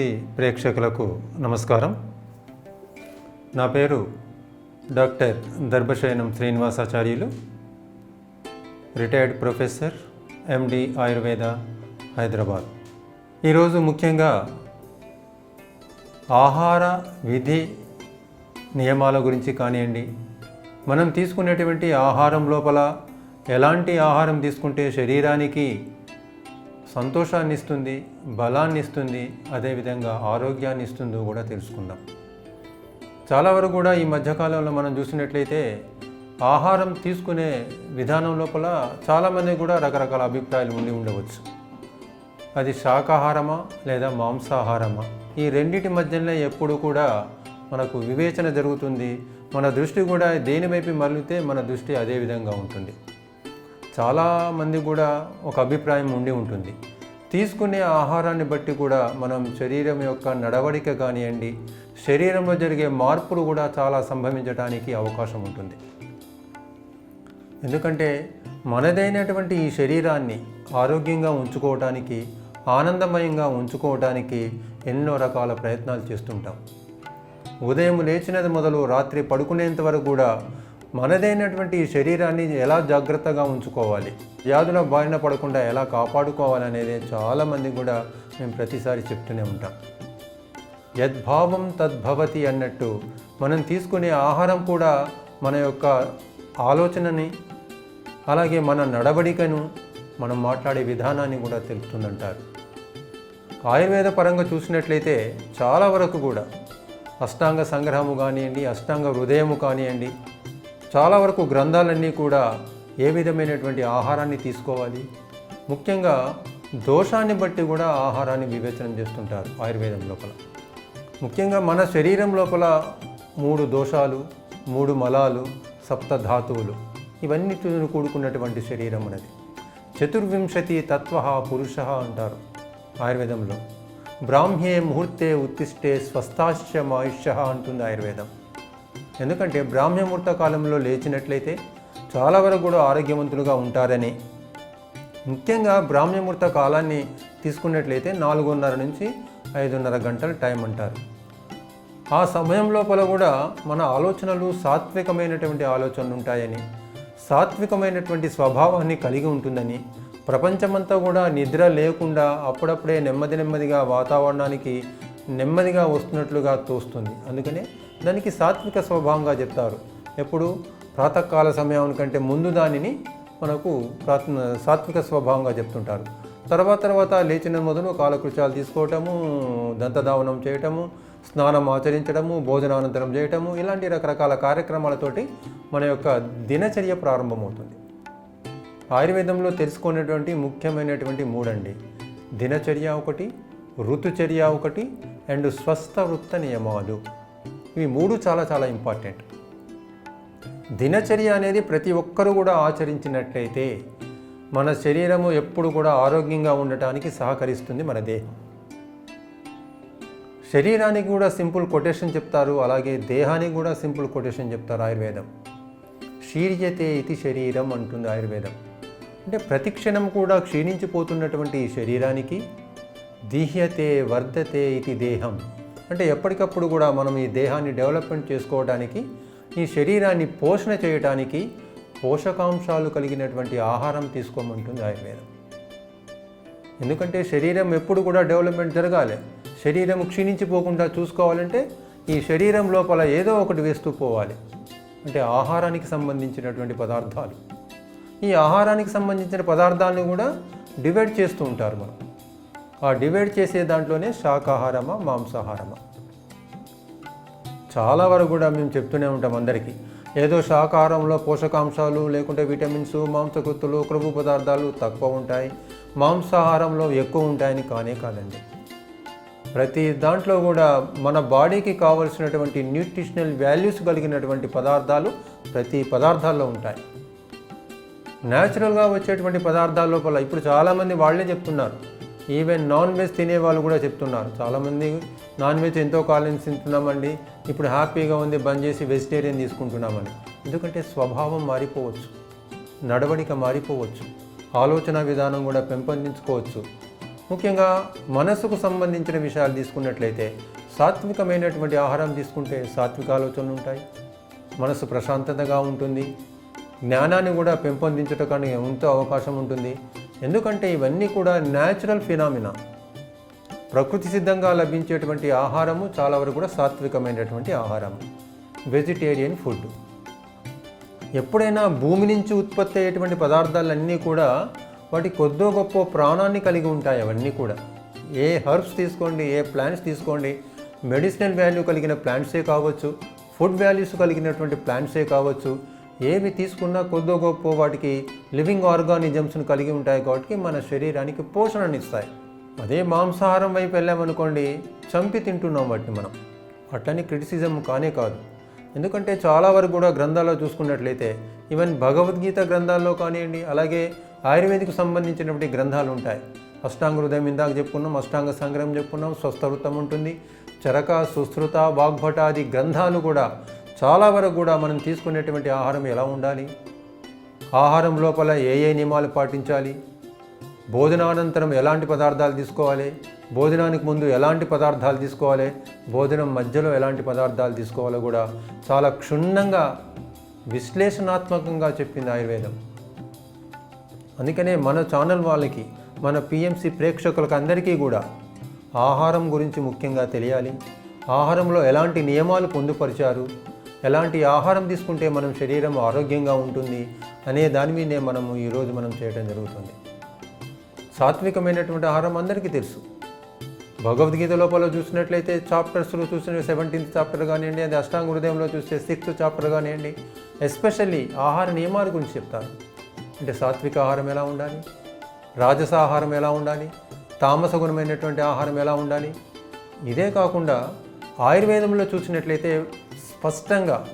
TVC ప్రేక్షకులకు నమస్కారం. నా పేరు doctor Darbhasayanam Srinivasacharyulu retired professor MD Ayurveda Hyderabad. ఈరోజు ముఖ్యంగా ఆహార విధి నియమాల గురించి కానివ్వండి మనం తీసుకునేటువంటి ఆహారం లోపల ఎలాంటి ఆహారం తీసుకుంటే శరీరానికి సంతోషాన్ని ఇస్తుంది బలాన్ని ఇస్తుంది అదేవిధంగా ఆరోగ్యాన్ని ఇస్తుందో కూడా తెలుసుకుందాం. చాలా వరకు కూడా ఈ మధ్యకాలంలో మనం చూసినట్లయితే ఆహారం తీసుకునే విధానం లోపల చాలామంది కూడా రకరకాల అభిప్రాయాలు ఉండి ఉండవచ్చు. అది శాకాహారమా లేదా మాంసాహారమా? ఈ రెండింటి మధ్యలో ఎప్పుడు కూడా మనకు వివేచన జరుగుతుంది. మన దృష్టి కూడా దేని వైపు మళ్ళితే మన దృష్టి అదే విధంగా ఉంటుంది. చాలామంది కూడా ఒక అభిప్రాయం ఉండి ఉంటుంది. తీసుకునే ఆహారాన్ని బట్టి కూడా మనం శరీరం యొక్క నడవడిక కానివ్వండి శరీరంలో జరిగే మార్పులు కూడా చాలా సంభవించడానికి అవకాశం ఉంటుంది. ఎందుకంటే మనదైనటువంటి ఈ శరీరాన్ని ఆరోగ్యంగా ఉంచుకోవటానికి ఆనందమయంగా ఉంచుకోవటానికి ఎన్నో రకాల ప్రయత్నాలు చేస్తుంటాం. ఉదయం లేచినది మొదలు రాత్రి పడుకునేంత వరకు కూడా మనదైనటువంటి ఈ శరీరాన్ని ఎలా జాగ్రత్తగా ఉంచుకోవాలి? వ్యాధుల బారిన పడకుండా ఎలా కాపాడుకోవాలి అనేది చాలామంది కూడా మేము ప్రతిసారి చెప్తూనే ఉంటాం. యద్భావం తద్భవతి అన్నట్టు మనం తీసుకునే ఆహారం కూడా మన యొక్క ఆలోచనని అలాగే మన నడవడికను మనం మాట్లాడే విధానాన్ని కూడా తెలుపుతుందంటారు. ఆయుర్వేద పరంగా చూసినట్లయితే చాలా వరకు కూడా అష్టాంగ సంగ్రహము కానివ్వండి అష్టాంగ హృదయము కానివ్వండి చాలా వరకు గ్రంథాలన్నీ కూడా ఏ విధమైనటువంటి ఆహారాన్ని తీసుకోవాలి? ముఖ్యంగా దోషాన్ని బట్టి కూడా ఆహారాన్ని వివేచనం చేస్తుంటారు ఆయుర్వేదం లోపల. ముఖ్యంగా మన శరీరం లోపల మూడు దోషాలు మూడు మలాలు సప్త ధాతువులు ఇవన్నీ కూడుకున్నటువంటి శరీరం అనేది చతుర్వింశతి తత్వ పురుష అంటారు ఆయుర్వేదంలో. బ్రాహ్మ్యే ముహూర్తే ఉత్తిష్టే స్వస్థాశ్య మాయుష్య అంటుంది ఆయుర్వేదం. ఎందుకంటే బ్రాహ్మ్యముహూర్త కాలంలో లేచినట్లయితే చాలా వరకు కూడా ఆరోగ్యవంతులుగా ఉంటారని. ముఖ్యంగా బ్రాహ్మ్యముహూర్త కాలాన్ని తీసుకున్నట్లయితే నాలుగున్నర నుంచి ఐదున్నర గంటల టైం అంటారు. ఆ సమయం లోపల కూడా మన ఆలోచనలు సాత్వికమైనటువంటి ఆలోచనలు ఉంటాయని సాత్వికమైనటువంటి స్వభావాన్ని కలిగి ఉంటుందని ప్రపంచమంతా కూడా నిద్ర లేకుండా అప్పుడప్పుడే నెమ్మది నెమ్మదిగా వాతావరణానికి నెమ్మదిగా వస్తున్నట్లుగా తోస్తుంది. అందుకనే దానికి సాత్విక స్వభావంగా చెప్తారు. ఎప్పుడు? ప్రాతకాల సమయం కంటే ముందు దానిని మనకు ప్రాత్ సాత్విక స్వభావంగా చెప్తుంటారు. తర్వాత తర్వాత లేచిన మొదలు కాలకృత్యాలు తీసుకోవటము దంతధావనం చేయటము స్నానం ఆచరించడము భోజనానంతరం చేయటము ఇలాంటి రకరకాల కార్యక్రమాలతోటి మన యొక్క దినచర్య ప్రారంభమవుతుంది. ఆయుర్వేదంలో తెలుసుకునేటువంటి ముఖ్యమైనటువంటి మూడండి. దినచర్య ఒకటి ఋతుచర్య ఒకటి అండ్ స్వస్థ వృత్త నియమాలు. ఇవి మూడు చాలా చాలా ఇంపార్టెంట్ దినచర్య అనేది ప్రతి ఒక్కరూ కూడా ఆచరించినట్లయితే మన శరీరము ఎప్పుడు కూడా ఆరోగ్యంగా ఉండటానికి సహకరిస్తుంది మన దేహం. శరీరానికి కూడా సింపుల్ కొటేషన్ చెప్తారు అలాగే దేహానికి కూడా సింపుల్ కొటేషన్ చెప్తారు ఆయుర్వేదం. శీర్యతే ఇది శరీరం అంటుంది ఆయుర్వేదం. అంటే ప్రతి క్షణం కూడా క్షీణించిపోతున్నటువంటి ఈ శరీరానికి దీహ్యతే వర్ధతే ఇది దేహం. అంటే ఎప్పటికప్పుడు కూడా మనం ఈ దేహాన్ని డెవలప్మెంట్ చేసుకోవడానికి ఈ శరీరాన్ని పోషణ చేయడానికి పోషకాంశాలు కలిగినటువంటి ఆహారం తీసుకోమంటుంది ఆయుర్వేదం. ఎందుకంటే శరీరం ఎప్పుడు కూడా డెవలప్మెంట్ జరగాలి. శరీరం క్షీణించిపోకుండా చూసుకోవాలంటే ఈ శరీరం లోపల ఏదో ఒకటి వేస్తూ పోవాలి. అంటే ఆహారానికి సంబంధించినటువంటి పదార్థాలు. ఈ ఆహారానికి సంబంధించిన పదార్థాలను కూడా డివైడ్ చేస్తూ ఉంటారు మనం. ఆ డివైడ్ చేసే దాంట్లోనే శాకాహారమా మాంసాహారమా? చాలా వరకు కూడా మేము చెప్తూనే ఉంటాం అందరికీ. ఏదో శాకాహారంలో పోషకాంశాలు లేకుంటే విటమిన్స్ మాంసకృత్తులు క్రొవ్వు పదార్థాలు తక్కువ ఉంటాయి. మాంసాహారంలో ఎక్కువ ఉంటాయని కానే కాదండి. ప్రతి దాంట్లో కూడా మన బాడీకి కావలసినటువంటి న్యూట్రిషనల్ వాల్యూస్ కలిగినటువంటి పదార్థాలు ప్రతి పదార్థాల్లో ఉంటాయి. న్యాచురల్గా వచ్చేటువంటి పదార్థాల లోపల ఇప్పుడు చాలామంది వాళ్ళే చెప్తున్నారు. ఈవెన్ నాన్ వెజ్ తినే వాళ్ళు కూడా చెప్తున్నారు. చాలామంది నాన్ వెజ్ ఎంతో కాలం తింటున్నామండి. ఇప్పుడు హ్యాపీగా ఉంది బంద్ చేసి వెజిటేరియన్ తీసుకుంటున్నామని ఎందుకంటే స్వభావం మారిపోవచ్చు. నడవడిక మారిపోవచ్చు. ఆలోచన విధానం కూడా పెంపొందించుకోవచ్చు. ముఖ్యంగా మనసుకు సంబంధించిన విషయాలు తీసుకున్నట్లయితే సాత్వికమైనటువంటి ఆహారం తీసుకుంటే సాత్విక ఆలోచనలు ఉంటాయి. మనసు ప్రశాంతతగా ఉంటుంది. జ్ఞానాన్ని కూడా పెంపొందించడానికి ఎంతో అవకాశం ఉంటుంది. ఎందుకంటే ఇవన్నీ కూడా న్యాచురల్ ఫినామినా ప్రకృతి సిద్ధంగా లభించేటువంటి ఆహారము చాలా వరకు కూడా సాత్వికమైనటువంటి ఆహారం వెజిటేరియన్ ఫుడ్ ఎప్పుడైనా భూమి నుంచి ఉత్పత్తి అయ్యేటువంటి పదార్థాలన్నీ కూడా వాటి కొద్దో గొప్ప ప్రాణాన్ని కలిగి ఉంటాయి అవన్నీ కూడా. ఏ హర్బ్స్ తీసుకోండి ఏ ప్లాంట్స్ తీసుకోండి మెడిసినల్ వాల్యూ కలిగిన ప్లాంట్సే కావచ్చు ఫుడ్ వాల్యూస్ కలిగినటువంటి ప్లాంట్సే కావచ్చు ఏవి తీసుకున్నా కొద్దో గొప్ప వాటికి లివింగ్ ఆర్గానిజమ్స్ను కలిగి ఉంటాయి కాబట్టి మన శరీరానికి పోషణనిస్తాయి అదే మాంసాహారం వైపు వెళ్ళామనుకోండి చంపి తింటున్నాం వాటిని మనం. అట్లని క్రిటిసిజం కానే కాదు. ఎందుకంటే చాలా వరకు కూడా గ్రంథాల్లో చూసుకున్నట్లయితే ఈవెన్ భగవద్గీత గ్రంథాల్లో కానివ్వండి అలాగే ఆయుర్వేదికి సంబంధించినటువంటి గ్రంథాలు ఉంటాయి. అష్టాంగ హృదయం ఇందాక చెప్పుకున్నాం అష్టాంగ సంగ్రహం చెప్పుకున్నాం స్వస్థవృత్తం ఉంటుంది చరక సుశ్రుత వాగ్భటాది గ్రంథాలు కూడా చాలా వరకు కూడా మనం తీసుకునేటువంటి ఆహారం ఎలా ఉండాలి? ఆహారం లోపల ఏ ఏ నియమాలు పాటించాలి? భోజనానంతరం ఎలాంటి పదార్థాలు తీసుకోవాలి? భోజనానికి ముందు ఎలాంటి పదార్థాలు తీసుకోవాలి? భోజనం మధ్యలో ఎలాంటి పదార్థాలు తీసుకోవాలో కూడా చాలా క్షుణ్ణంగా విశ్లేషణాత్మకంగా చెప్పింది ఆయుర్వేదం. అందుకనే మన ఛానల్ వాళ్ళకి మన పిఎంసి ప్రేక్షకులకు అందరికీ కూడా ఆహారం గురించి ముఖ్యంగా తెలియాలి. ఆహారంలో ఎలాంటి నియమాలు పొందుపరిచారు? ఎలాంటి ఆహారం తీసుకుంటే మనం శరీరం ఆరోగ్యంగా ఉంటుంది అనే దాని మీదే మనము ఈరోజు మనం చేయడం జరుగుతుంది. సాత్వికమైనటువంటి ఆహారం అందరికీ తెలుసు. భగవద్గీత లోపల చూసినట్లయితే చాప్టర్స్లో చూసిన సెవెంటీన్త్ చాప్టర్ కానివ్వండి అది అష్టాంగ హృదయంలో చూస్తే సిక్స్త్ చాప్టర్ కానివ్వండి ఎస్పెషల్లీ ఆహార నియమాల గురించి చెప్తారు. అంటే సాత్విక ఆహారం ఎలా ఉండాలి? రాజస ఆహారం ఎలా ఉండాలి? తామస గుణమైనటువంటి ఆహారం ఎలా ఉండాలి? ఇదే కాకుండా ఆయుర్వేదంలో చూసినట్లయితే స్పష్టంగా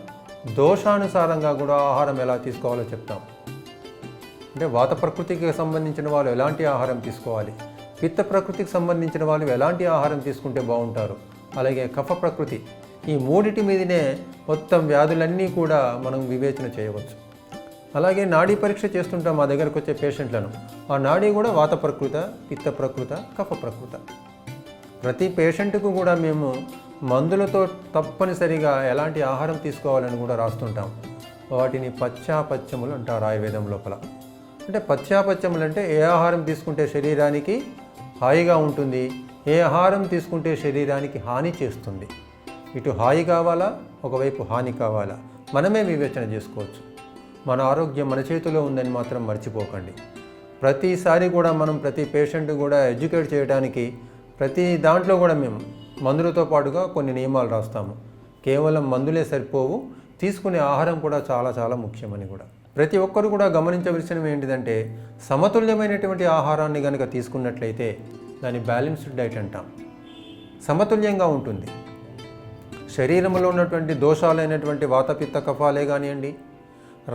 దోషానుసారంగా కూడా ఆహారం ఎలా తీసుకోవాలో చెప్తాం. అంటే వాత ప్రకృతికి సంబంధించిన వాళ్ళు ఎలాంటి ఆహారం తీసుకోవాలి? పిత్త ప్రకృతికి సంబంధించిన వాళ్ళు ఎలాంటి ఆహారం తీసుకుంటే బాగుంటారు? అలాగే కఫ ప్రకృతి ఈ మూడిటి మీదనే మొత్తం వ్యాధులన్నీ కూడా మనం వివేచన చేయవచ్చు. అలాగే నాడీ పరీక్ష చేస్తుంటాం మా దగ్గరకు వచ్చే పేషెంట్లను. ఆ నాడీ కూడా వాత ప్రకృత పిత్త ప్రకృత కఫ ప్రకృత. ప్రతి పేషెంట్కు కూడా మేము మందులతో తప్పనిసరిగా ఎలాంటి ఆహారం తీసుకోవాలని కూడా రాస్తుంటాం. వాటిని పశ్చాపత్యములు అంటారు ఆయుర్వేదం లోపల. అంటే పశ్చాపత్యములు అంటే ఏ ఆహారం తీసుకుంటే శరీరానికి హాయిగా ఉంటుంది ఏ ఆహారం తీసుకుంటే శరీరానికి హాని చేస్తుంది. ఇటు హాయి కావాలా ఒకవైపు హాని కావాలా? మనమే వివేచన చేసుకోవచ్చు. మన ఆరోగ్యం మన చేతిలో ఉందని మాత్రం మర్చిపోకండి. ప్రతిసారి కూడా మనం ప్రతి పేషెంట్ కూడా ఎడ్యుకేట్ చేయడానికి ప్రతి దాంట్లో కూడా మేము మందులతో పాటుగా కొన్ని నియమాలు రాస్తాము. కేవలం మందులే సరిపోవు. తీసుకునే ఆహారం కూడా చాలా చాలా ముఖ్యమని కూడా. ప్రతి ఒక్కరు కూడా గమనించవలసినవి ఏంటిదంటే సమతుల్యమైనటువంటి ఆహారాన్ని కనుక తీసుకున్నట్లయితే దాన్ని బ్యాలెన్స్డ్ డైట్ అంటాం. సమతుల్యంగా ఉంటుంది. శరీరంలో ఉన్నటువంటి దోషాలైనటువంటి వాతపిత్త కఫాలే కానివ్వండి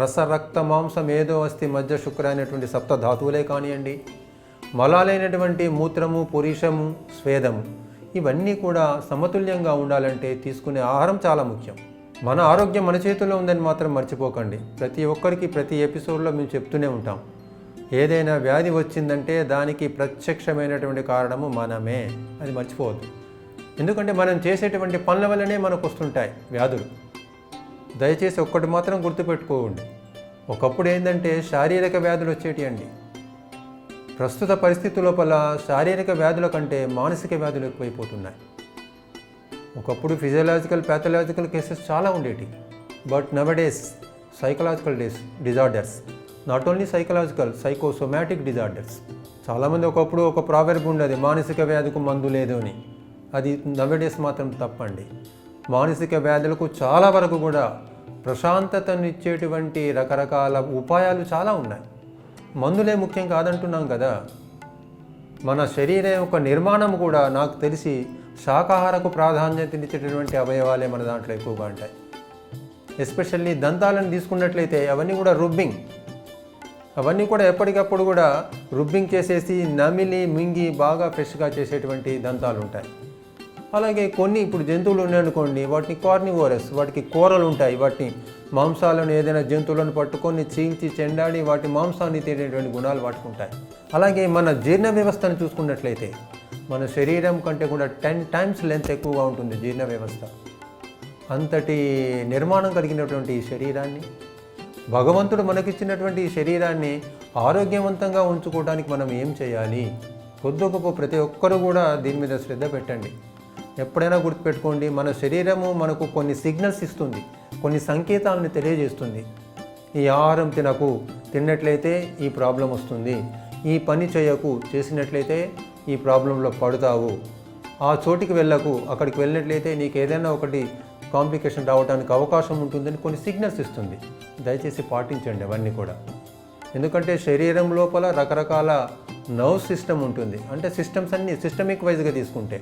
రస రక్త మాంసం ఏదో అస్థి మధ్య శుక్ర అయినటువంటి సప్త ధాతువులే కానివ్వండి మలాలైనటువంటి మూత్రము పురీషము స్వేదము ఇవన్నీ కూడా సమతుల్యంగా ఉండాలంటే తీసుకునే ఆహారం చాలా ముఖ్యం. మన ఆరోగ్యం మన చేతుల్లో ఉందని మాత్రం మర్చిపోకండి. ప్రతి ఒక్కరికి ప్రతి ఎపిసోడ్లో మేము చెప్తూనే ఉంటాం. ఏదైనా వ్యాధి వచ్చిందంటే దానికి ప్రత్యక్షమైనటువంటి కారణము మనమే. అది మర్చిపోవద్దు. ఎందుకంటే మనం చేసేటువంటి పనుల వల్లనే మనకు వస్తుంటాయి వ్యాధులు. దయచేసి ఒక్కటి మాత్రం గుర్తుపెట్టుకోండి. ఒకప్పుడు ఏంటంటే శారీరక వ్యాధులు వచ్చేటి అండి. ప్రస్తుత పరిస్థితి లోపల శారీరక వ్యాధుల కంటే మానసిక వ్యాధులు ఎక్కువైపోతున్నాయి. ఒకప్పుడు ఫిజియలాజికల్ ప్యాథలాజికల్ కేసెస్ చాలా ఉండేటి. But nowadays psychological dis disorders not only psychological psychosomatic disorders చాలామంది ఒకప్పుడు ఒక ప్రావెర్బ్ ఉండేది మానసిక వ్యాధికి మందు లేదు అని. అది నవడేస్ మాత్రం తప్పండి. మానసిక వ్యాధులకు చాలా వరకు కూడా ప్రశాంతతనిచ్చేటువంటి రకరకాల ఉపాయాలు చాలా ఉన్నాయి. మందులే ముఖ్యం కాదంటున్నాం కదా. మన శరీరం యొక్క నిర్మాణం కూడా నాకు తెలిసి శాకాహారకు ప్రాధాన్యతనిచ్చేటటువంటి అవయవాలే మన దాంట్లో ఎక్కువగా ఉంటాయి. ఎస్పెషల్లీ దంతాలను తీసుకున్నట్లయితే అవన్నీ కూడా రుబ్బింగ్. అవన్నీ కూడా ఎప్పటికప్పుడు కూడా రుబ్బింగ్ చేసేసి నమిలి మింగి బాగా ఫ్రెష్గా చేసేటువంటి దంతాలు ఉంటాయి. అలాగే కొన్ని ఇప్పుడు జంతువులు ఉన్నాయనుకోండి వాటిని కార్నివోరస్ వాటికి కూరలు ఉంటాయి వాటిని మాంసాలను ఏదైనా జంతువులను పట్టుకొని చీల్చి చెండాడి వాటి మాంసాన్ని తినేటువంటి గుణాలు వాటికి ఉంటాయి అలాగే మన జీర్ణ వ్యవస్థను చూసుకున్నట్లయితే మన శరీరం కంటే కూడా టెన్ టైమ్స్ లెంత్ ఎక్కువగా ఉంటుంది జీర్ణ వ్యవస్థ. అంతటి నిర్మాణం కలిగినటువంటి ఈ శరీరాన్ని భగవంతుడు మనకిచ్చినటువంటి ఈ శరీరాన్ని ఆరోగ్యవంతంగా ఉంచుకోవడానికి మనం ఏం చేయాలి? కొద్ది గొప్ప ప్రతి ఒక్కరూ కూడా దీని మీద శ్రద్ధ పెట్టండి. ఎప్పుడైనా గుర్తుపెట్టుకోండి మన శరీరము మనకు కొన్ని సిగ్నల్స్ ఇస్తుంది. కొన్ని సంకేతాలను తెలియజేస్తుంది. ఈ ఆహారం తినకు తిన్నట్లయితే ఈ ప్రాబ్లం వస్తుంది. ఈ పని చేయకు చేసినట్లయితే ఈ ప్రాబ్లంలో పడతావు. ఆ చోటికి వెళ్ళకు అక్కడికి వెళ్ళినట్లయితే నీకు ఏదైనా ఒకటి కాంప్లికేషన్ రావడానికి అవకాశం ఉంటుందని కొన్ని సిగ్నల్స్ ఇస్తుంది. దయచేసి పాటించండి అవన్నీ కూడా. ఎందుకంటే శరీరం లోపల రకరకాల నర్వ్ సిస్టమ్ ఉంటుంది. అంటే సిస్టమ్స్ అన్నీ సిస్టమిక్ వైజ్గా తీసుకుంటే.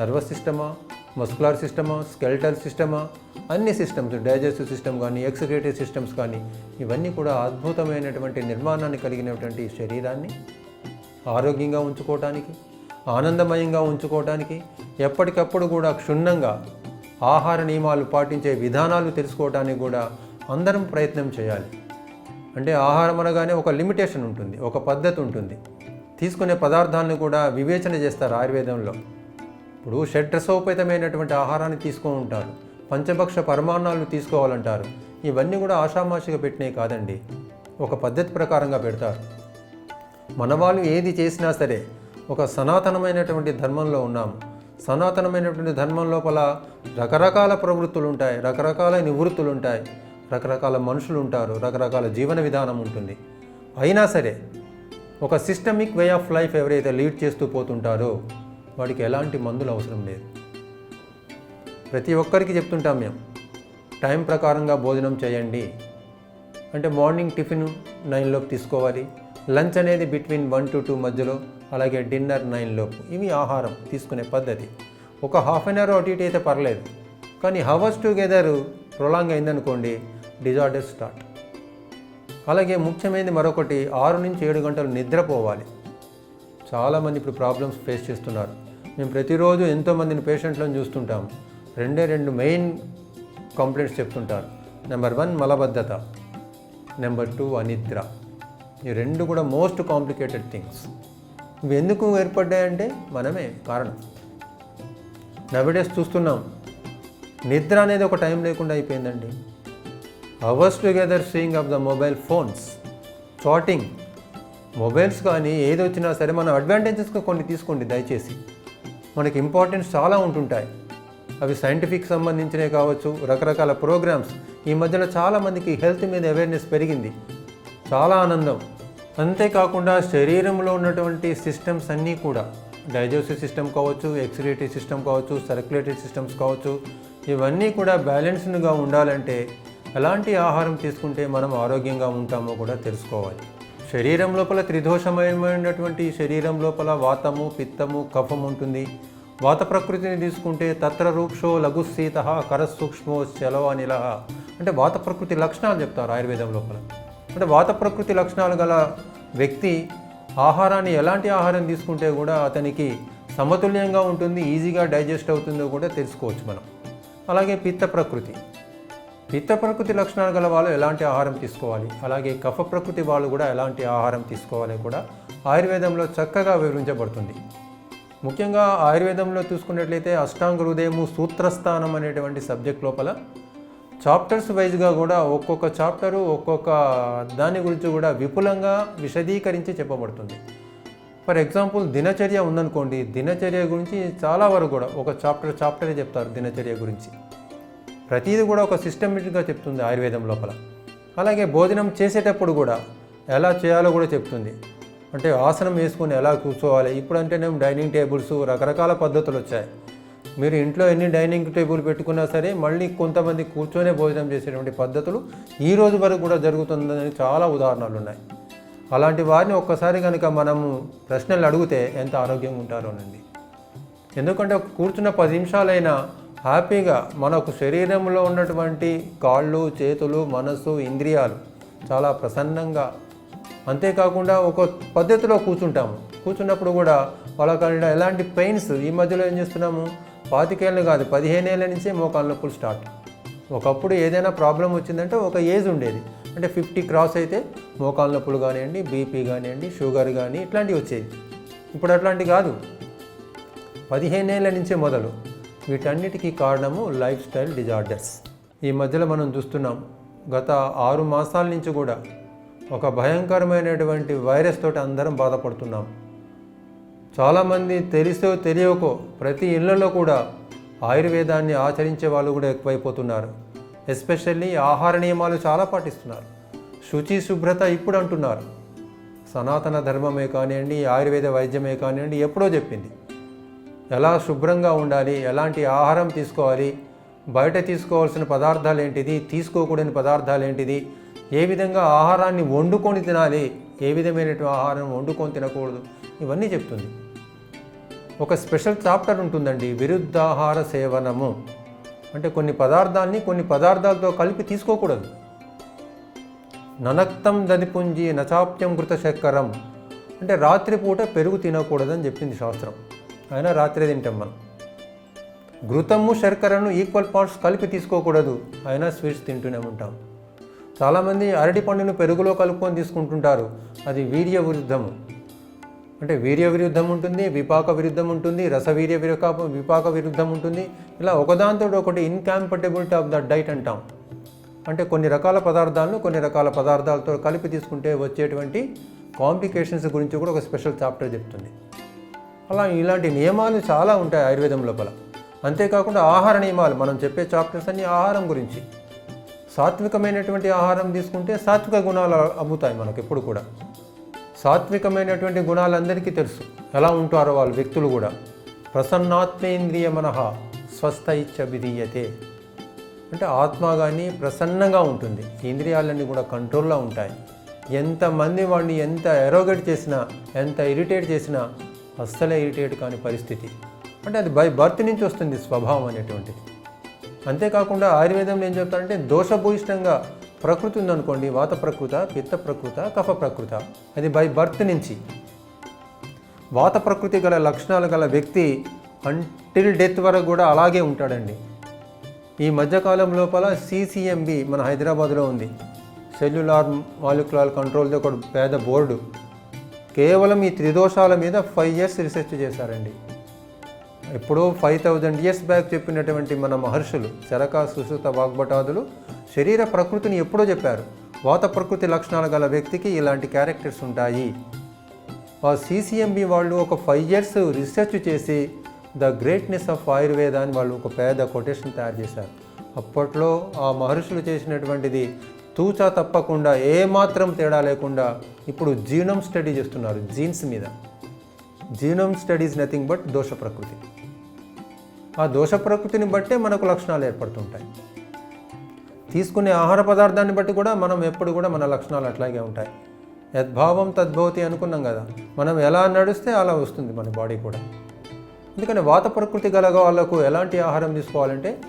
నర్వస్ సిస్టమా? మస్కులర్ సిస్టమా స్కెల్టల్ సిస్టమా అన్ని సిస్టమ్స్ డైజెస్టివ్ సిస్టమ్ కానీ ఎక్సిక్యూటివ్ సిస్టమ్స్ కానీ ఇవన్నీ కూడా అద్భుతమైనటువంటి నిర్మాణాన్ని కలిగినటువంటి శరీరాన్ని ఆరోగ్యంగా ఉంచుకోవటానికి ఆనందమయంగా ఉంచుకోవటానికి ఎప్పటికప్పుడు కూడా క్షుణ్ణంగా ఆహార నియమాలు పాటించే విధానాలు తెలుసుకోవడానికి కూడా అందరం ప్రయత్నం చేయాలి. అంటే ఆహారం అనగానే ఒక లిమిటేషన్ ఉంటుంది ఒక పద్ధతి ఉంటుంది. తీసుకునే పదార్థాలను కూడా వివేచన చేస్తారు ఆయుర్వేదంలో. ఇప్పుడు షడ్రసోపేతమైనటువంటి ఆహారాన్ని తీసుకొని ఉంటారు. పంచభక్ష పరమాన్నాలు తీసుకోవాలంటారు. ఇవన్నీ కూడా ఆషామాషిగా పెట్టినవి కాదండి. ఒక పద్ధతి ప్రకారంగా పెడతారు. మన వాళ్ళు ఏది చేసినా సరే ఒక సనాతనమైనటువంటి ధర్మంలో ఉన్నాము సనాతనమైనటువంటి ధర్మం లోపల రకరకాల ప్రవృత్తులు ఉంటాయి రకరకాల నివృత్తులు ఉంటాయి రకరకాల మనుషులు ఉంటారు రకరకాల జీవన విధానం ఉంటుంది. అయినా సరే ఒక సిస్టమిక్ వే ఆఫ్ లైఫ్ ఎవరైతే లీడ్ చేస్తూ పోతుంటారో వాడికి ఎలాంటి మందులు అవసరం లేదు. ప్రతి ఒక్కరికి చెప్తుంటాం మేము టైం ప్రకారంగా భోజనం చేయండి. అంటే మార్నింగ్ టిఫిన్ నైన్లోపు తీసుకోవాలి. లంచ్ అనేది బిట్వీన్ వన్ టు టూ మధ్యలో అలాగే డిన్నర్ నైన్లోపు. ఇవి ఆహారం తీసుకునే పద్ధతి. ఒక హాఫ్ అన్ అవర్ అటు ఇటు అయితే పర్లేదు. కానీ హవర్స్ టుగెదర్ ప్రొలాంగ్ అయిందనుకోండి డిజార్డర్ స్టార్ట్. అలాగే ముఖ్యమైనది మరొకటి ఆరు నుంచి ఏడు గంటలు నిద్రపోవాలి. చాలామంది ఇప్పుడు ప్రాబ్లమ్స్ ఫేస్ చేస్తున్నారు. మేము ప్రతిరోజు ఎంతోమందిని పేషెంట్లను చూస్తుంటాం. రెండే రెండు మెయిన్ కంప్లైంట్స్ చెప్తుంటారు. నెంబర్ వన్ మలబద్ధత నెంబర్ టూ అనిద్ర. ఈ రెండు కూడా మోస్ట్ కాంప్లికేటెడ్ థింగ్స్. ఇవి ఎందుకు ఏర్పడ్డాయంటే మనమే కారణం. నవిడేస్ చూస్తున్నాం. నిద్ర అనేది ఒక టైం లేకుండా అయిపోయిందండి. Hours together seeing of the mobile phones chatting mobiles కానీ ఏది వచ్చినా సరే మనం అడ్వాంటేజెస్గా కొన్ని తీసుకోండి దయచేసి. మనకి ఇంపార్టెన్స్ చాలా ఉంటుంటాయి. అవి సైంటిఫిక్ సంబంధించినవి కావచ్చు రకరకాల ప్రోగ్రామ్స్ ఈ మధ్యలో చాలామందికి హెల్త్ మీద అవేర్నెస్ పెరిగింది. చాలా ఆనందం. అంతేకాకుండా శరీరంలో ఉన్నటువంటి సిస్టమ్స్ అన్నీ కూడా డైజెస్టివ్ సిస్టమ్ కావచ్చు ఎక్సిలేటరీ సిస్టమ్ కావచ్చు సర్క్యులేటరీ సిస్టమ్స్ కావచ్చు ఇవన్నీ కూడా బ్యాలెన్స్డ్గా ఉండాలంటే ఎలాంటి ఆహారం తీసుకుంటే మనం ఆరోగ్యంగా ఉంటామో కూడా తెలుసుకోవాలి. శరీరం లోపల త్రిదోషమయమైనటువంటి శరీరం లోపల వాతము పిత్తము కఫం ఉంటుంది. వాత ప్రకృతిని తీసుకుంటే తత్ర రూక్షో లఘుశీత కరసూక్ష్మో చలవానిల అంటే వాత ప్రకృతి లక్షణాలు చెప్తారు ఆయుర్వేదం లోపల. అంటే వాత ప్రకృతి లక్షణాలు గల వ్యక్తి ఆహారాన్ని ఎలాంటి ఆహారం తీసుకుంటే కూడా అతనికి సమతుల్యంగా ఉంటుంది ఈజీగా డైజెస్ట్ అవుతుందో కూడా తెలుసుకోవచ్చు మనం. అలాగే పిత్త ప్రకృతి. పిత్త ప్రకృతి లక్షణాలు గల వాళ్ళు ఎలాంటి ఆహారం తీసుకోవాలి? అలాగే కఫ ప్రకృతి వాళ్ళు కూడా ఎలాంటి ఆహారం తీసుకోవాలి కూడా ఆయుర్వేదంలో చక్కగా వివరించబడుతుంది. ముఖ్యంగా ఆయుర్వేదంలో చూసుకున్నట్లయితే అష్టాంగ హృదయము సూత్రస్థానం అనేటువంటి సబ్జెక్ట్ లోపల చాప్టర్స్ వైజ్గా కూడా ఒక్కొక్క చాప్టరు ఒక్కొక్క దాని గురించి కూడా విపులంగా విశదీకరించి చెప్పబడుతుంది. ఫర్ ఎగ్జాంపుల్ దినచర్య ఉందనుకోండి దినచర్య గురించి చాలా వరకు కూడా ఒక చాప్టర్ చాప్టరే చెప్తారు దినచర్య గురించి. ప్రతిదీ కూడా ఒక సిస్టమేటిక్గా చెప్తుంది ఆయుర్వేదం లోపల. అలాగే భోజనం చేసేటప్పుడు కూడా ఎలా చేయాలో కూడా చెప్తుంది. అంటే ఆసనం వేసుకుని ఎలా కూర్చోవాలి ఇప్పుడంటేనేమో డైనింగ్ టేబుల్స్ రకరకాల పద్ధతులు వచ్చాయి. మీరు ఇంట్లో ఎన్ని డైనింగ్ టేబుల్ పెట్టుకున్నా సరే మళ్ళీ కొంతమంది కూర్చొనే భోజనం చేసేటువంటి పద్ధతులు ఈ రోజు వరకు కూడా జరుగుతుందని చాలా ఉదాహరణలు ఉన్నాయి. అలాంటి వారిని ఒక్కసారి కనుక మనము ప్రశ్నలు అడిగితే ఎంత ఆరోగ్యంగా ఉంటారోనండి ఎందుకంటే కూర్చున్న పది నిమిషాలైనా హ్యాపీగా మనకు శరీరంలో ఉన్నటువంటి కాళ్ళు చేతులు మనసు ఇంద్రియాలు చాలా ప్రసన్నంగా అంతేకాకుండా ఒక పద్ధతిలో కూర్చుంటాము. కూర్చున్నప్పుడు కూడా వాళ్ళకి ఎలాంటి పెయిన్స్ ఈ మధ్యలో ఏం చేస్తున్నాము? పాతికేళ్ళు కాదు పదిహేను ఏళ్ళ నుంచే మోకాళ్ళ నొప్పులు స్టార్ట్. ఒకప్పుడు ఏదైనా ప్రాబ్లం వచ్చిందంటే ఒక ఏజ్ ఉండేది. అంటే ఫిఫ్టీ క్రాస్ అయితే మోకాళ్ళ నొప్పులు కానివ్వండి బీపీ కానివ్వండి షుగర్ కానీ ఇట్లాంటివి వచ్చేది ఇప్పుడు అట్లాంటి కాదు. పదిహేనేళ్ళ నుంచే మొదలు. వీటన్నిటికీ కారణము లైఫ్ స్టైల్ డిజార్డర్స్. ఈ మధ్యలో మనం చూస్తున్నాం గత ఆరు మాసాల నుంచి కూడా ఒక భయంకరమైనటువంటి వైరస్ తోటి అందరం బాధపడుతున్నాం. చాలామంది తెలిసో తెలియకో ప్రతి ఇళ్ళలో కూడా ఆయుర్వేదాన్ని ఆచరించే వాళ్ళు కూడా ఎక్కువైపోతున్నారు. ఎస్పెషల్లీ ఆహార నియమాలు చాలా పాటిస్తున్నారు. శుచి శుభ్రత ఇప్పుడు అంటున్నారు. సనాతన ధర్మమే కానివ్వండి ఆయుర్వేద వైద్యమే కానివ్వండి ఎప్పుడో చెప్పింది. ఎలా శుభ్రంగా ఉండాలి ఎలాంటి ఆహారం తీసుకోవాలి బయట తీసుకోవాల్సిన పదార్థాలు ఏంటిది తీసుకోకూడని పదార్థాలు ఏంటిది ఏ విధంగా ఆహారాన్ని వండుకొని తినాలి ఏ విధమైనటువంటి ఆహారం వండుకొని తినకూడదు ఇవన్నీ చెప్తుంది. ఒక స్పెషల్ చాప్టర్ ఉంటుందండి విరుద్ధాహార సేవనము. అంటే కొన్ని పదార్థాన్ని కొన్ని పదార్థాలతో కలిపి తీసుకోకూడదు. ననక్తం దదిపుంజి నచాప్యం కృత చక్కరం అంటే రాత్రిపూట పెరుగు తినకూడదని చెప్పింది శాస్త్రం. అయినా రాత్రే తింటాం మనం. ఘృతము శర్కరను ఈక్వల్ పార్ట్స్ కలిపి తీసుకోకూడదు. అయినా స్వీట్స్ తింటూనే ఉంటాం. చాలామంది అరటి పండును పెరుగులో కలుపుకొని తీసుకుంటుంటారు. అది వీర్య విరుద్ధము. అంటే వీర్య విరుద్ధం ఉంటుంది విపాక విరుద్ధం ఉంటుంది రసవీర్య విరకా విపాక విరుద్ధం ఉంటుంది. ఇలా ఒకదాంతో ఒకటి ఇన్కాంపటబిలిటీ ఆఫ్ ద డైట్ అంటాం. అంటే కొన్ని రకాల పదార్థాలను కొన్ని రకాల పదార్థాలతో కలిపి తీసుకుంటే వచ్చేటువంటి కాంప్లికేషన్స్ గురించి కూడా ఒక స్పెషల్ చాప్టర్ చెప్తుంది. అలా ఇలాంటి నియమాలు చాలా ఉంటాయి ఆయుర్వేదం లోపల. అంతేకాకుండా ఆహార నియమాలు మనం చెప్పే చాప్టర్స్ అన్ని ఆహారం గురించి. సాత్వికమైనటువంటి ఆహారం తీసుకుంటే సాత్విక గుణాలు అమ్ముతాయి మనకు ఎప్పుడు కూడా. సాత్వికమైనటువంటి గుణాలు అందరికీ తెలుసు. ఎలా ఉంటారో వాళ్ళు వ్యక్తులు కూడా. ప్రసన్నాత్మేంద్రియ మనహ స్వస్థ ఇచ్చబిదీయతే అంటే ఆత్మ కానీ ప్రసన్నంగా ఉంటుంది. ఇంద్రియాలన్నీ కూడా కంట్రోల్లో ఉంటాయి. ఎంతమంది వాడిని ఎంత ఎరోగేట్ చేసినా ఎంత ఇరిటేట్ చేసినా అస్సలే ఇరిటేట్ కాని పరిస్థితి. అంటే అది బై బర్త్ నుంచి వస్తుంది స్వభావం అనేటువంటిది. అంతేకాకుండా ఆయుర్వేదంలో ఏం చెప్తారంటే దోషభూయిష్టంగా ప్రకృతి ఉందనుకోండి వాత ప్రకృత పిత్త ప్రకృత కఫ ప్రకృత అది బై బర్త్ నుంచి. వాత ప్రకృతి గల లక్షణాలు గల వ్యక్తి అంటిల్ డెత్ వరకు కూడా అలాగే ఉంటాడండి. ఈ మధ్యకాలం లోపల సిసిఎంబి మన హైదరాబాద్లో ఉంది. సెల్యులార్ మాలిక్యులార్ కంట్రోల్తో ఒక పేద బోర్డు. కేవలం ఈ త్రిదోషాల మీద ఫైవ్ ఇయర్స్ రీసెర్చ్ చేశారండి. ఎప్పుడో ఫైవ్ థౌజండ్ ఇయర్స్ బ్యాక్ చెప్పినటువంటి మన మహర్షులు చరక సుశ్రుత వాగ్భటాదులు శరీర ప్రకృతిని ఎప్పుడో చెప్పారు. వాత ప్రకృతి లక్షణాలు గల వ్యక్తికి ఇలాంటి క్యారెక్టర్స్ ఉంటాయి. ఆ సీసీఎంబి వాళ్ళు ఒక ఫైవ్ ఇయర్స్ రీసెర్చ్ చేసి ద గ్రేట్నెస్ ఆఫ్ ఆయుర్వేద అని వాళ్ళు ఒక పేద కొటేషన్ తయారు చేశారు. అప్పట్లో ఆ మహర్షులు చేసినటువంటిది తూచా తప్పకుండా ఏమాత్రం తేడా లేకుండా ఇప్పుడు జీనోమ్ స్టడీ చేస్తున్నారు జీన్స్ మీద. Genome studies nothing but dosha prakriti. ఆ దోష ప్రకృతిని బట్టే మనకు లక్షణాలు ఏర్పడుతుంటాయి. తీసుకునే ఆహార పదార్థాన్ని బట్టి కూడా మనం ఎప్పుడు కూడా మన లక్షణాలు అట్లాగే ఉంటాయి. యద్భావం తద్భవతి అనుకున్నాం కదా మనం ఎలా నడిస్తే అలా వస్తుంది మన బాడీ కూడా. ఎందుకంటే వాత ప్రకృతి గల వాళ్ళకు ఎలాంటి ఆహారం తీసుకోవాలంటే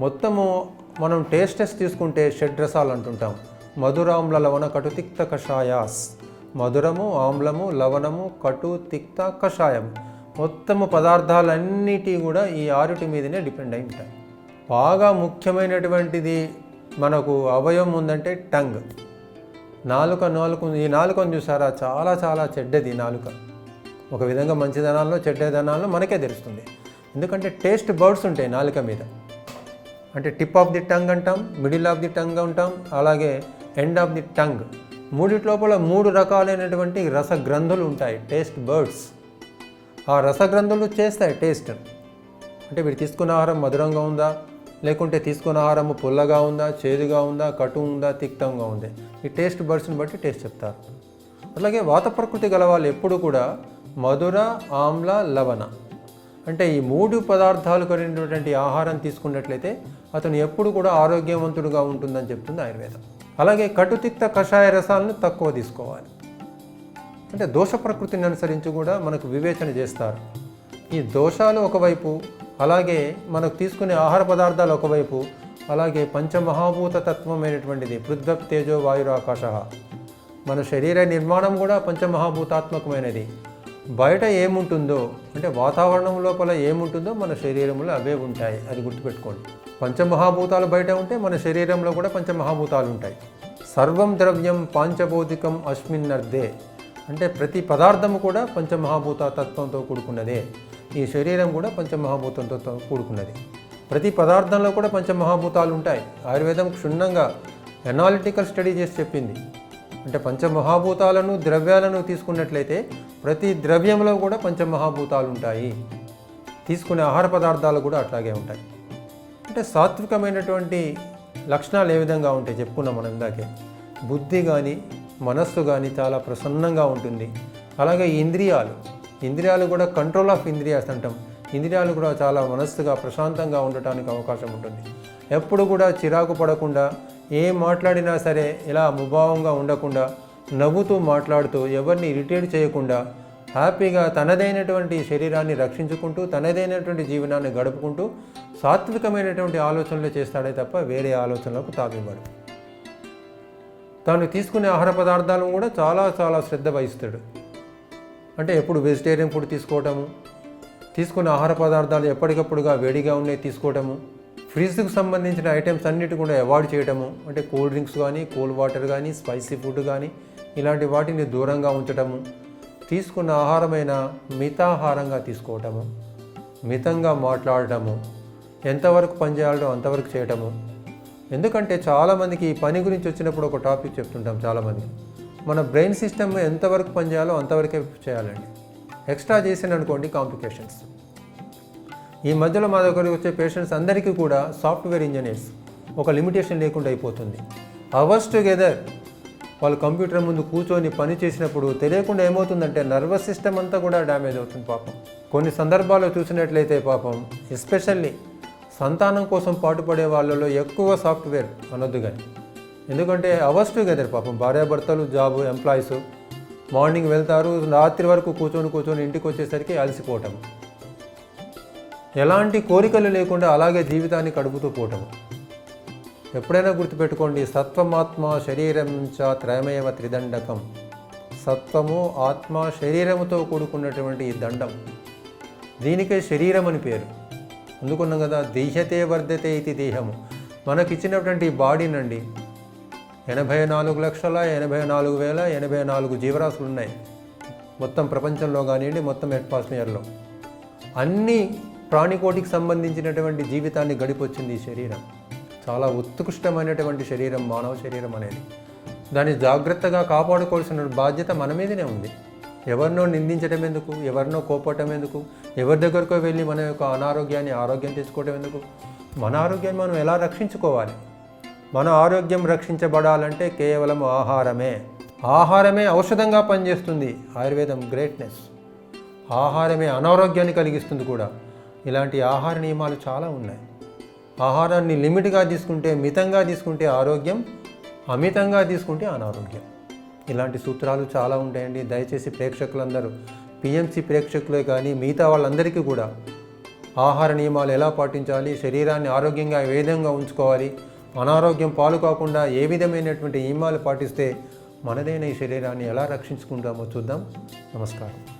మొత్తము మనం టేస్ట్ టెస్ట్ తీసుకుంటే షడ్రసాలు అంటుంటాం. మధురామ్ల లవణ కటు తిక్త కషాయాస్. మధురము ఆమ్లము లవణము కటు తిక్త కషాయం. మొత్తము పదార్థాలన్నిటి కూడా ఈ ఆరుటి మీదనే డిపెండ్ అయి ఉంటాయి. బాగా ముఖ్యమైనటువంటిది మనకు అవయవం ఉందంటే టంగ్. నాలుక నాలుక ఈ నాలుకను చూసారా? చాలా చాలా చెడ్డది నాలుక. ఒక విధంగా మంచిదనాల్లో చెడ్డదనాల్లో మనకే తెలుస్తుంది. ఎందుకంటే టేస్ట్ బర్డ్స్ ఉంటాయి నాలుక మీద. అంటే టిప్ ఆఫ్ ది టంగ్ అంటాం మిడిల్ ఆఫ్ ది టంగ్ అంటాం అలాగే ఎండ్ ఆఫ్ ది టంగ్. మూడిటి లోపల మూడు రకాలైనటువంటి రసగ్రంథులు ఉంటాయి టేస్ట్ బర్డ్స్. ఆ రసగ్రంథులు చేస్తాయి టేస్ట్. అంటే వీడు తీసుకున్న ఆహారం మధురంగా ఉందా? లేకుంటే తీసుకున్న ఆహారం పుల్లగా ఉందా చేదుగా ఉందా కటు ఉందా తిక్తంగా ఉంది? ఈ టేస్ట్ బర్డ్స్ని బట్టి టేస్ట్ చెప్తారు. అలాగే వాత ప్రకృతి గల వాళ్ళు ఎప్పుడు కూడా మధుర ఆమ్ల లవణ. అంటే ఈ మూడు పదార్థాలు కలిగినటువంటి ఆహారం తీసుకున్నట్లయితే అతను ఎప్పుడు కూడా ఆరోగ్యవంతుడుగా ఉంటుందని చెప్తుంది ఆయుర్వేదం. అలాగే కటుతిక్త కషాయ రసాలను తక్కువ తీసుకోవాలి. అంటే దోష ప్రకృతిని అనుసరించి కూడా మనకు వివేచన చేస్తారు. ఈ దోషాలు ఒకవైపు అలాగే మనకు తీసుకునే ఆహార పదార్థాలు ఒకవైపు అలాగే పంచమహాభూత తత్వమైనటువంటిది పృథ్వప్ తేజో వాయురు ఆకాశ. మన శరీర నిర్మాణం కూడా పంచమహాభూతాత్మకమైనది. బయట ఏముంటుందో అంటే వాతావరణం లోపల ఏముంటుందో మన శరీరంలో అవే ఉంటాయి అది గుర్తుపెట్టుకోండి. పంచమహాభూతాలు బయట ఉంటే మన శరీరంలో కూడా పంచమహాభూతాలు ఉంటాయి. సర్వం ద్రవ్యం పాంచభౌతికం అస్మిన్నర్దే అంటే ప్రతి పదార్థము కూడా పంచమహాభూత తత్వంతో కూడుకున్నదే. ఈ శరీరం కూడా పంచమహాభూతంతో కూడుకున్నది. ప్రతి పదార్థంలో కూడా పంచమహాభూతాలు ఉంటాయి. ఆయుర్వేదం క్షుణ్ణంగా ఎనాలిటికల్ స్టడీ చేసి చెప్పింది. అంటే పంచమహాభూతాలను ద్రవ్యాలను తీసుకున్నట్లయితే ప్రతి ద్రవ్యంలో కూడా పంచమహాభూతాలు ఉంటాయి. తీసుకునే ఆహార పదార్థాలు కూడా అట్లాగే ఉంటాయి. అంటే సాత్వికమైనటువంటి లక్షణాలు ఏ విధంగా ఉంటాయి? చెప్పుకున్నాం మనం ఇందాకే. బుద్ధి కానీ మనస్సు కానీ చాలా ప్రసన్నంగా ఉంటుంది. అలాగే ఇంద్రియాలు. ఇంద్రియాలు కూడా కంట్రోల్ ఆఫ్ ఇంద్రియాస్ అంటాం. ఇంద్రియాలు కూడా చాలా మనస్సుగా ప్రశాంతంగా ఉండటానికి అవకాశం ఉంటుంది. ఎప్పుడు కూడా చిరాకు పడకుండా ఏ మాట్లాడినా సరే ఇలా ముభావంగా ఉండకుండా నవ్వుతూ మాట్లాడుతూ ఎవరిని ఇరిటేట్ చేయకుండా హ్యాపీగా తనదైనటువంటి శరీరాన్ని రక్షించుకుంటూ తనదైనటువంటి జీవనాన్ని గడుపుకుంటూ సాత్వికమైనటువంటి ఆలోచనలు చేస్తాడే తప్ప వేరే ఆలోచనలకు తావివ్వడు. తాను తీసుకునే ఆహార పదార్థాలను కూడా చాలా చాలా శ్రద్ధ వహిస్తాడు. అంటే ఎప్పుడు వెజిటేరియన్ ఫుడ్ తీసుకోవటము తీసుకున్న ఆహార పదార్థాలు ఎప్పటికప్పుడుగా వేడిగా ఉన్నాయి తీసుకోవటము ఫ్రిడ్జ్కి సంబంధించిన ఐటమ్స్ అన్నిటి కూడా అవాయిడ్ చేయటము అంటే కూల్ డ్రింక్స్ కానీ కూల్ వాటర్ కానీ స్పైసీ ఫుడ్ కానీ ఇలాంటి వాటిని దూరంగా ఉంచటము తీసుకున్న ఆహారమైన మితాహారంగా తీసుకోవటము మితంగా మాట్లాడటము ఎంతవరకు పని చేయాలో అంతవరకు చేయటము. ఎందుకంటే చాలామందికి ఈ పని గురించి వచ్చినప్పుడు ఒక టాపిక్ చెప్తుంటాం చాలామందికి మన బ్రెయిన్ సిస్టమ్ ఎంతవరకు పని చేయాలో అంతవరకే చేయాలండి. ఎక్స్ట్రా చేసిన అనుకోండి కాంప్లికేషన్స్. ఈ మధ్యలో మా దగ్గరికి వచ్చే పేషెంట్స్ అందరికీ కూడా సాఫ్ట్వేర్ ఇంజనీర్స్ ఒక లిమిటేషన్ లేకుండా అయిపోతుంది. అవర్స్ టుగెదర్ వాళ్ళు కంప్యూటర్ ముందు కూర్చొని పని చేసినప్పుడు తెలియకుండా ఏమవుతుందంటే నర్వస్ సిస్టమ్ అంతా కూడా డ్యామేజ్ అవుతుంది పాపం. కొన్ని సందర్భాల్లో చూసినట్లయితే పాపం ఎస్పెషల్లీ సంతానం కోసం పాటుపడే వాళ్ళలో ఎక్కువ సాఫ్ట్వేర్ అనొద్దు కానీ ఎందుకంటే అవర్స్ టుగెదర్ పాపం భార్యాభర్తలు జాబ్ ఎంప్లాయీస్ మార్నింగ్ వెళ్తారు రాత్రి వరకు కూర్చొని కూర్చొని ఇంటికి వచ్చేసరికి అలసిపోవటం. ఎలాంటి కోరికలు లేకుండా అలాగే జీవితాన్ని గడుపుతూ పోవటం. ఎప్పుడైనా గుర్తుపెట్టుకోండి సత్వమాత్మ శరీరం చ త్రయమేవ త్రిదండకం. సత్వము ఆత్మ శరీరముతో కూడుకున్నటువంటి ఈ దండం. దీనికే శరీరం అని పేరు. అందుకున్నాం కదా దేహతే వర్ధతే ఇది దేహము. మనకిచ్చినటువంటి ఈ బాడీనండి ఎనభై నాలుగు లక్షల ఎనభై నాలుగు వేల ఎనభై నాలుగు జీవరాశులు ఉన్నాయి మొత్తం ప్రపంచంలో కానివ్వండి మొత్తం అట్మాస్ఫియర్లో అన్ని ప్రాణికోటికి సంబంధించినటువంటి జీవితాన్ని గడిపొచ్చింది ఈ శరీరం. చాలా ఉత్కృష్టమైనటువంటి శరీరం మానవ శరీరం అనేది. దాన్ని జాగ్రత్తగా కాపాడుకోవాల్సిన బాధ్యత మన మీదనే ఉంది. ఎవరినో నిందించడం ఎందుకు? ఎవరినో కోపటం ఎందుకు? ఎవరి దగ్గరకో వెళ్ళి మన యొక్క అనారోగ్యాన్ని ఆరోగ్యం తెచ్చుకోవడం ఎందుకు? మన ఆరోగ్యాన్ని మనం ఎలా రక్షించుకోవాలి? మన ఆరోగ్యం రక్షించబడాలంటే కేవలం ఆహారమే. ఆహారమే ఔషధంగా పనిచేస్తుంది. ఆయుర్వేదం గ్రేట్నెస్. ఆహారమే అనారోగ్యాన్ని కలిగిస్తుంది కూడా. ఇలాంటి ఆహార నియమాలు చాలా ఉన్నాయి. ఆహారాన్ని లిమిట్గా తీసుకుంటే మితంగా తీసుకుంటే ఆరోగ్యం అమితంగా తీసుకుంటే అనారోగ్యం. ఇలాంటి సూత్రాలు చాలా ఉంటాయండి. దయచేసి ప్రేక్షకులందరూ పిఎంసి ప్రేక్షకులే కానీ మిగతా వాళ్ళందరికీ కూడా ఆహార నియమాలు ఎలా పాటించాలి శరీరాన్ని ఆరోగ్యంగా ఏ విధంగా ఉంచుకోవాలి అనారోగ్యం పాలు కాకుండా ఏ విధమైనటువంటి నియమాలు పాటిస్తే మనదైన ఈ శరీరాన్ని ఎలా రక్షించుకుంటామో చూద్దాం. నమస్కారం.